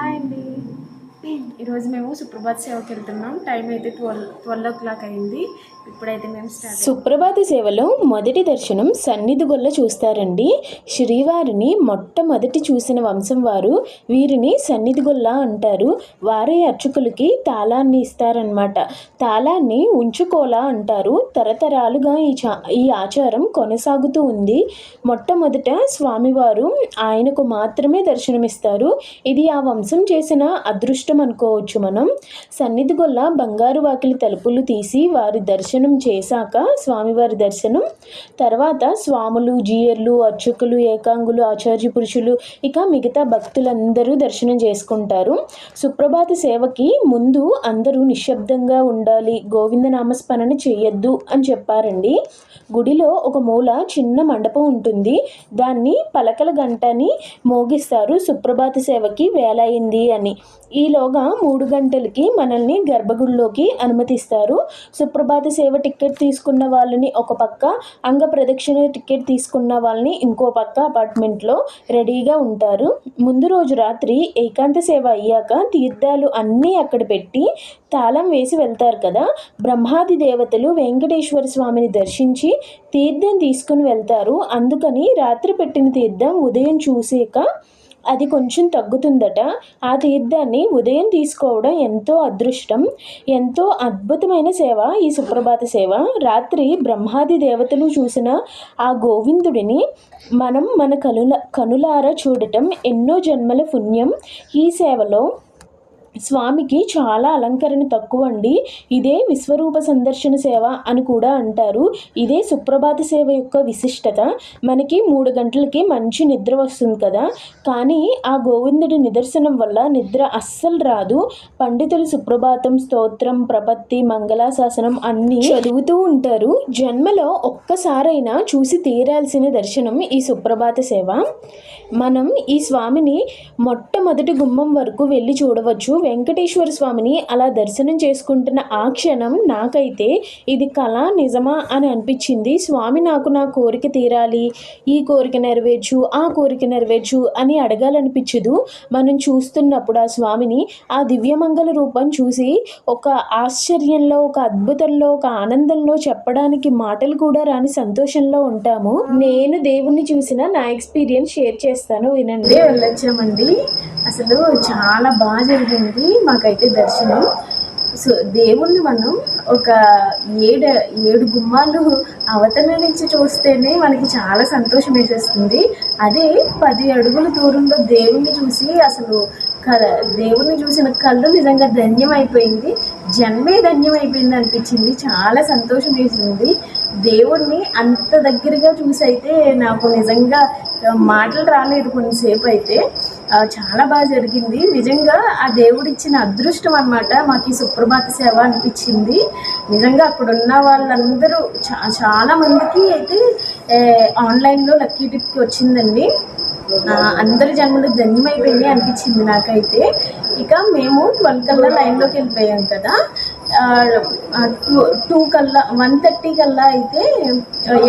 Hi అండి ఈరోజు మేము సుప్రభాత్ సేవకి వెళ్తున్నాం. టైం అయితే ట్వెల్వ్ ట్వెల్వ్ ఓ క్లాక్ అయింది. ఇప్పుడైతే మేము స్టార్ట్ సుప్రభాత సేవలో మొదటి దర్శనం సన్నిధి గొల్ల చూస్తారండి. శ్రీవారిని మొట్టమొదటి చూసిన వంశం వారు వీరిని సన్నిధి గొల్ల అంటారు. వారే అర్చకులకి తాళాన్ని ఇస్తారనమాట తాళాన్ని ఉంచుకోలా అంటారు. తరతరాలుగా ఈ చా ఈ ఆచారం కొనసాగుతూ ఉంది. మొట్టమొదట స్వామివారు ఆయనకు మాత్రమే దర్శనమిస్తారు. ఇది ఆ వంశం చేసిన అదృష్టం అనుకోవచ్చు మనం. సన్నిధి గొల్ల బంగారు వాకిలి తలుపులు తీసి వారి దర్శనం చేశాక స్వామివారి దర్శనం. తర్వాత స్వాములు జీయర్లు అర్చకులు ఏకాంగులు ఆచార్య పురుషులు ఇక మిగతా భక్తులందరూ దర్శనం చేసుకుంటారు. సుప్రభాత సేవకి ముందు అందరూ నిశ్శబ్దంగా ఉండాలి గోవిందనామస్మరణ చేయొద్దు అని చెప్పారండి. గుడిలో ఒక మూల చిన్న మండపం ఉంటుంది. దాన్ని పలకల గంటని మోగిస్తారు సుప్రభాత సేవకి వేలైంది అని. ఈలో ఈలోగా మూడు గంటలకి మనల్ని గర్భగుడిలోకి అనుమతిస్తారు. సుప్రభాత సేవ టికెట్ తీసుకున్న వాళ్ళని ఒక పక్క అంగ ప్రదక్షిణ టికెట్ తీసుకున్న వాళ్ళని ఇంకో పక్క అపార్ట్మెంట్లో రెడీగా ఉంటారు. ముందు రోజు రాత్రి ఏకాంత సేవ అయ్యాక తీర్థాలు అన్నీ అక్కడ పెట్టి తాళం వేసి వెళ్తారు కదా. బ్రహ్మాది దేవతలు వెంకటేశ్వర స్వామిని దర్శించి తీర్థం తీసుకుని వెళ్తారు. అందుకని రాత్రి పెట్టిన తీర్థం ఉదయం చూసాక అది కొంచెం తగ్గుతుందట. ఆ తీర్థాన్ని ఉదయం తీసుకోవడం ఎంతో అదృష్టం ఎంతో అద్భుతమైన సేవ ఈ సుప్రభాత సేవ. రాత్రి బ్రహ్మాది దేవతలు చూసిన ఆ గోవిందుడిని మనం మన కనుల కనులారా చూడటం ఎన్నో జన్మల పుణ్యం ఈ సేవలో స్వామికి చాలా అలంకరణ తక్కువ అండి ఇదే విశ్వరూప సందర్శన సేవ అని కూడా అంటారు. ఇదే సుప్రభాత సేవ యొక్క విశిష్టత. మనకి మూడు గంటలకి మంచి నిద్ర వస్తుంది కదా. కానీ ఆ గోవిందుడి నిదర్శనం వల్ల నిద్ర అస్సలు రాదు. పండితులు సుప్రభాతం స్తోత్రం ప్రపత్తి మంగళాశాసనం అన్నీ చదువుతూ ఉంటారు. జన్మలో ఒక్కసారైనా చూసి తీరాల్సిన దర్శనం ఈ సుప్రభాత సేవ. మనం ఈ స్వామిని మొట్టమొదటి గుమ్మం వరకు వెళ్ళి చూడవచ్చు. వెంకటేశ్వర స్వామిని అలా దర్శనం చేసుకుంటున్న ఆ క్షణం నాకైతే ఇది కళ నిజమా అని అనిపించింది. స్వామి నాకు నా కోరిక తీరాలి. ఈ కోరిక నెరవేర్చు ఆ కోరిక నెరవేర్చు అని అడగాలనిపించదు. మనం చూస్తున్నప్పుడు ఆ స్వామిని ఆ దివ్యమంగళ రూపం చూసి ఒక ఆశ్చర్యంలో ఒక అద్భుతంలో ఒక ఆనందంలో చెప్పడానికి మాటలు కూడా రాని సంతోషంలో ఉంటాము. నేను దేవుణ్ణి చూసిన నా ఎక్స్పీరియన్స్ షేర్ చేస్తాను. వినండి. వెళ్ళొచ్చామండి అసలు చాలా బాగా జరిగింది. మాకైతే దర్శనం. సో దేవుణ్ణి మనం ఒక ఏడు ఏడు గుమ్మాలు అవతల నుంచి చూస్తేనే మనకి చాలా సంతోషం వేసేస్తుంది. అదే పది అడుగుల దూరంలో దేవుణ్ణి చూసి అసలు క దేవుణ్ణి చూసిన కళ్ళు నిజంగా ధన్యం అయిపోయింది జన్మే ధన్యం అయిపోయింది అనిపించింది. చాలా సంతోషం వేసింది. దేవుణ్ణి అంత దగ్గరగా చూసి అయితే నాకు నిజంగా మాటలు రాలేదు కొంతసేపు అయితే చాలా బాగా జరిగింది. నిజంగా ఆ దేవుడిచ్చిన అదృష్టం అన్నమాట మాకు ఈ సుప్రభాత సేవ అనిపించింది. నిజంగా అక్కడ ఉన్న వాళ్ళందరూ చా చాలా మందికి అయితే ఆన్లైన్లో లక్కీ టిప్కి వచ్చిందండి. అందరి జన్మలు ధన్యమైపోయినాయి అనిపించింది నాకైతే. ఇక మేము ట్వెల్వ్ కల్లా లైన్లోకి వెళ్ళిపోయాం కదా. టూ టూ కల్లా వన్ థర్టీ కల్లా అయితే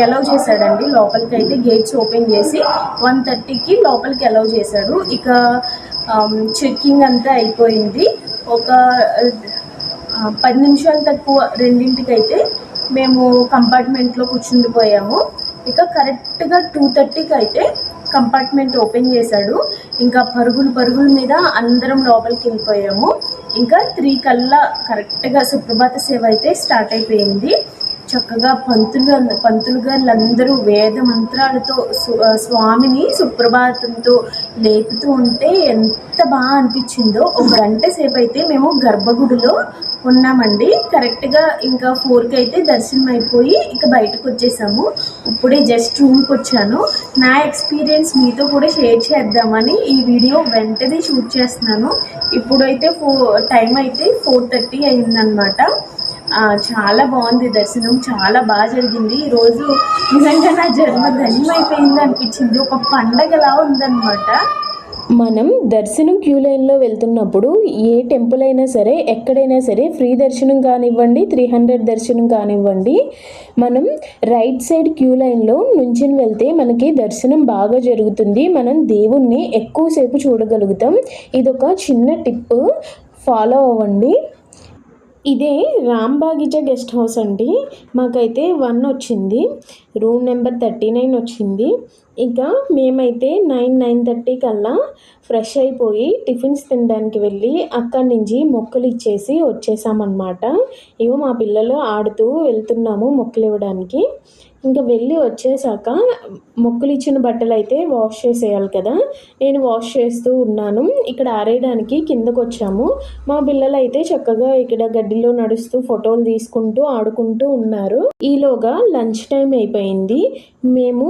ఎలౌ చేశాడండి. లోపలికి అయితే గేట్స్ ఓపెన్ చేసి వన్ థర్టీకి లోపలికి ఎలౌ చేశాడు. ఇక చెక్కింగ్ అంతా అయిపోయింది. ఒక పది నిమిషాలు తక్కువ రెండింటికి అయితే మేము కంపార్ట్మెంట్లో కూర్చుండిపోయాము. ఇక కరెక్ట్గా టూ థర్టీకి అయితే కంపార్ట్మెంట్ ఓపెన్ చేశాడు. ఇంకా పరుగులు పరుగుల మీద అందరం లోపలికి వెళ్ళిపోయాము. ఇంకా త్రీ కల్లా కరెక్ట్గా సుప్రభాత సేవ అయితే స్టార్ట్ అయిపోయింది. చక్కగా పంతులు పంతులు గారులందరూ వేద మంత్రాలతో స్వామిని సుప్రభాతంతో లేపుతూ ఉంటే ఎంత బాగా అనిపించిందో. ఒక గంట సేపు అయితే మేము గర్భగుడిలో ఉన్నామండి. కరెక్ట్గా ఇంకా ఫోర్కి అయితే దర్శనం అయిపోయి ఇక బయటకు వచ్చేసాము. ఇప్పుడే జస్ట్ రూమ్కి వచ్చాను. నా ఎక్స్పీరియన్స్ మీతో కూడా షేర్ చేద్దామని ఈ వీడియో వెంటనే షూట్ చేస్తున్నాను. ఇప్పుడైతే ఫో టైం అయితే ఫోర్ థర్టీ అయిందనమాట చాలా బాగుంది దర్శనం చాలా బాగా జరిగింది. ఈరోజు నిజంగా నా జన్మ ధన్యమైపోయింది అనిపించింది. ఒక పండగలా ఉందన్నమాట. మనం దర్శనం క్యూ లైన్లో వెళ్తున్నప్పుడు ఏ టెంపుల్ అయినా సరే ఎక్కడైనా సరే ఫ్రీ దర్శనం కానివ్వండి త్రీ హండ్రెడ్ దర్శనం కానివ్వండి మనం రైట్ సైడ్ క్యూ లైన్లో నుంచి వెళ్తే మనకి దర్శనం బాగా జరుగుతుంది. మనం దేవుణ్ణి ఎక్కువసేపు చూడగలుగుతాం. ఇదొక చిన్న టిప్ ఫాలో అవ్వండి. ఇదే రాంబాగిజ గెస్ట్ హౌస్ అండి. మాకైతే వన్ వచ్చింది. రూమ్ నెంబర్ థర్టీ నైన్ వచ్చింది. ఇక మేమైతే నైన్ నైన్ థర్టీ కల్లా ఫ్రెష్ అయిపోయి టిఫిన్స్ తినడానికి వెళ్ళి అక్కడి నుంచి మొక్కలు ఇచ్చేసి వచ్చేసామన్నమాట. ఇవి మా పిల్లలు ఆడుతూ వెళ్తున్నాము మొక్కలు ఇవ్వడానికి. ఇంకా వెళ్ళి వచ్చేసాక మొక్కలు ఇచ్చిన బట్టలు అయితే వాష్ చేసేయాలి కదా. నేను వాష్ చేస్తూ ఉన్నాను. ఇక్కడ ఆరేయడానికి కిందకు వచ్చాము మా పిల్లలు అయితే చక్కగా ఇక్కడ గడ్డిలో నడుస్తూ ఫోటోలు తీసుకుంటూ ఆడుకుంటూ ఉన్నారు. ఈలోగా లంచ్ టైం అయిపోయింది. మేము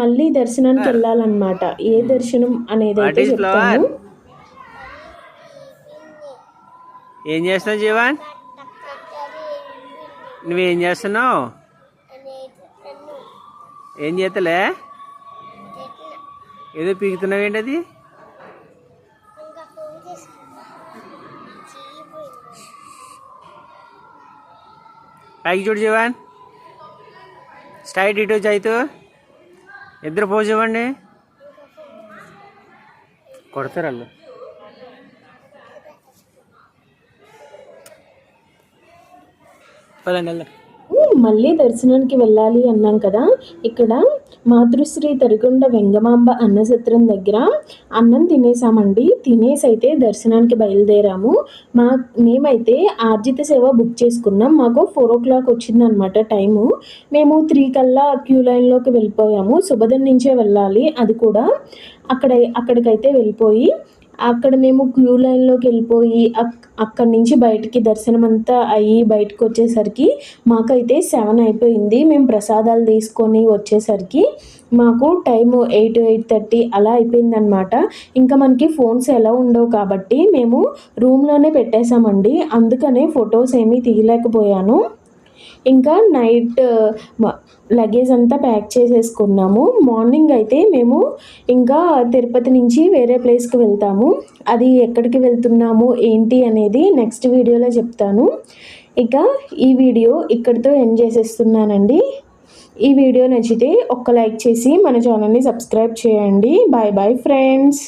మళ్ళీ దర్శనానికి వెళ్ళాలన్నమాట. ఏ దర్శనం అనేది అయితే? చెప్తాను. ఏం చేస్తున్నావు జీవన్? నువ్వేం చేస్తున్నావు? ఏం చేస్తలే ఏదో పీకుతున్నావు ఏంటి అది పైకి చూడు జీవన్. స్ట్రైట్ ఇటు చైతు. ఇద్దరు పోజ్ ఇవ్వండి. కొడతారు వాళ్ళు. పదండి వెళ్దాం. మళ్ళీ దర్శనానికి వెళ్ళాలి అన్నాం కదా. ఇక్కడ మాతృశ్రీ తరికొండ వెంగమాంబ అన్నసత్రం దగ్గర అన్నం తినేసామండి. తినేసి అయితే దర్శనానికి బయలుదేరాము. మా మేమైతే ఆర్జిత సేవ బుక్ చేసుకున్నాం. మాకు ఫోర్ ఓ క్లాక్ వచ్చిందనమాట టైము. మేము త్రీ కల్లా క్యూ లైన్లోకి వెళ్ళిపోయాము. సుభదం నుంచే వెళ్ళాలి. అది కూడా అక్కడ అక్కడికైతే వెళ్ళిపోయి అక్కడ మేము క్యూ లైన్లోకి వెళ్ళిపోయి అక్కడి నుంచి బయటికి దర్శనం అంతా అయ్యి బయటకు వచ్చేసరికి మాకైతే సెవెన్ అయిపోయింది. మేము ప్రసాదాలు తీసుకొని వచ్చేసరికి మాకు టైము ఎయిట్ ఎయిట్ థర్టీ అలా అయిపోయిందనమాట ఇంకా మనకి ఫోన్స్ ఎలా ఉండవు కాబట్టి మేము రూమ్లోనే పెట్టేశామండి. అందుకనే ఫొటోస్ ఏమీ తీయలేకపోయాను. ఇంకా నైట్ లగేజ్ అంతా ప్యాక్ చేసేసుకున్నాము. మార్నింగ్ అయితే మేము ఇంకా తిరుపతి నుంచి వేరే ప్లేస్కి వెళ్తాము. అది ఎక్కడికి వెళ్తున్నాము ఏంటి అనేది నెక్స్ట్ వీడియోలో చెప్తాను. ఇక ఈ వీడియో ఇక్కడితో ఎండ్ చేసేస్తున్నానండి. ఈ వీడియో నచ్చితే ఒక్క లైక్ చేసి మన ఛానల్ని సబ్స్క్రైబ్ చేయండి. Bye bye friends